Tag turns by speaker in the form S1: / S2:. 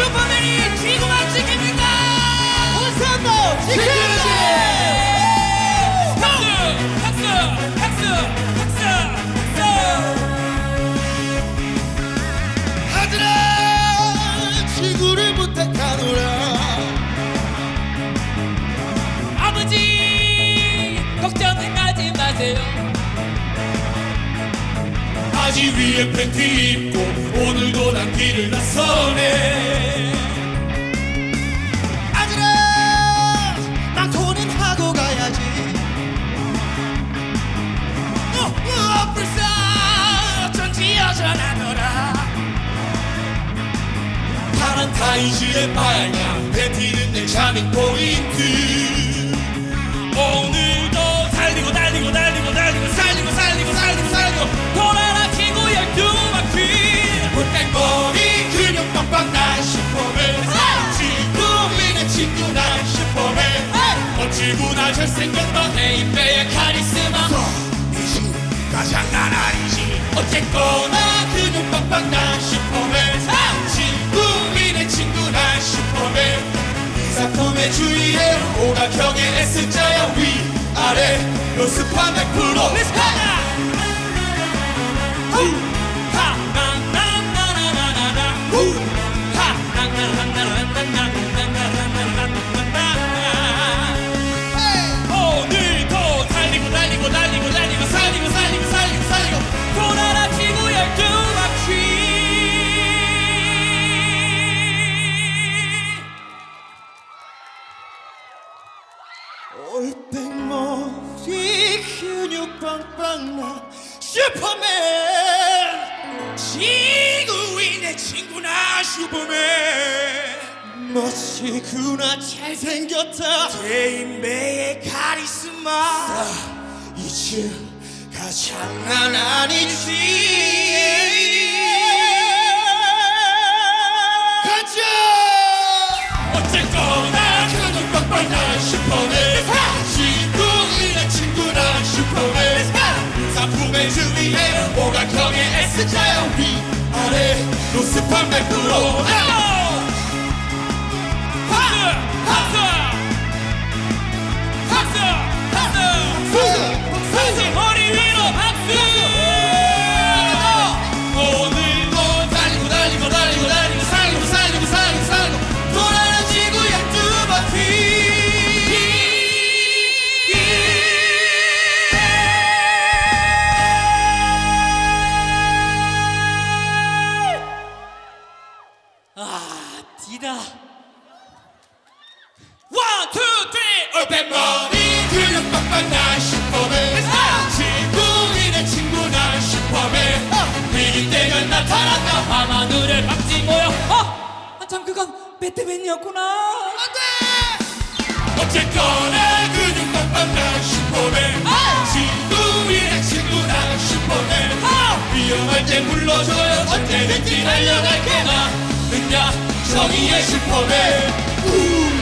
S1: 슈퍼맨이 지구만 지킵니까?
S2: 원산도 지켜야지
S1: 박수! 박수! 박수! 박수!
S2: 하늘아 지구를 부탁하노라
S1: 아버지 걱정하지 마세요
S2: 바지 위에 팬티 입고 오늘도 난 길을 나서네. 아들아 낭토는 하고 가야지.
S1: 어, 어,
S2: 타이즈의 빨강 팬티는 내 차밍 포인트.
S1: 오늘
S2: 잘생겼다
S1: 내 인배의 카리스마.
S2: 이지 가 장난 아니지. 어쨌거나 근육 빵빵 난 슈퍼맨. 지구인의 친구 난 슈퍼맨. 이 작품의 주위에 오각형의 S자야. 위아래 연습한 100% 올백머리 근육 빵빵 난 슈퍼맨.
S1: 지구인의 친구나 슈퍼맨.
S2: 멋지구나 잘생겼다.
S1: 대인배의 카리스마.
S2: 이즈가 장난 아 usipange kuroa 아.
S1: 원, 투, 쓰리,
S2: 얼백머리. 근육 빵빵 난 슈퍼맨. 지구인의 친구 난 슈퍼맨. 위기 때면 나타난다.
S1: 밤하늘에 박지 모여. 어! 아, 참 그건 배트맨이었구나.
S2: 어쨌거나 근육 빵빵 난 슈퍼맨. 지구인의 친구 난 슈퍼맨. 위험할 때 불러줘요. 언제든지 달려갈 거나 능력 정의의 슈퍼맨 우!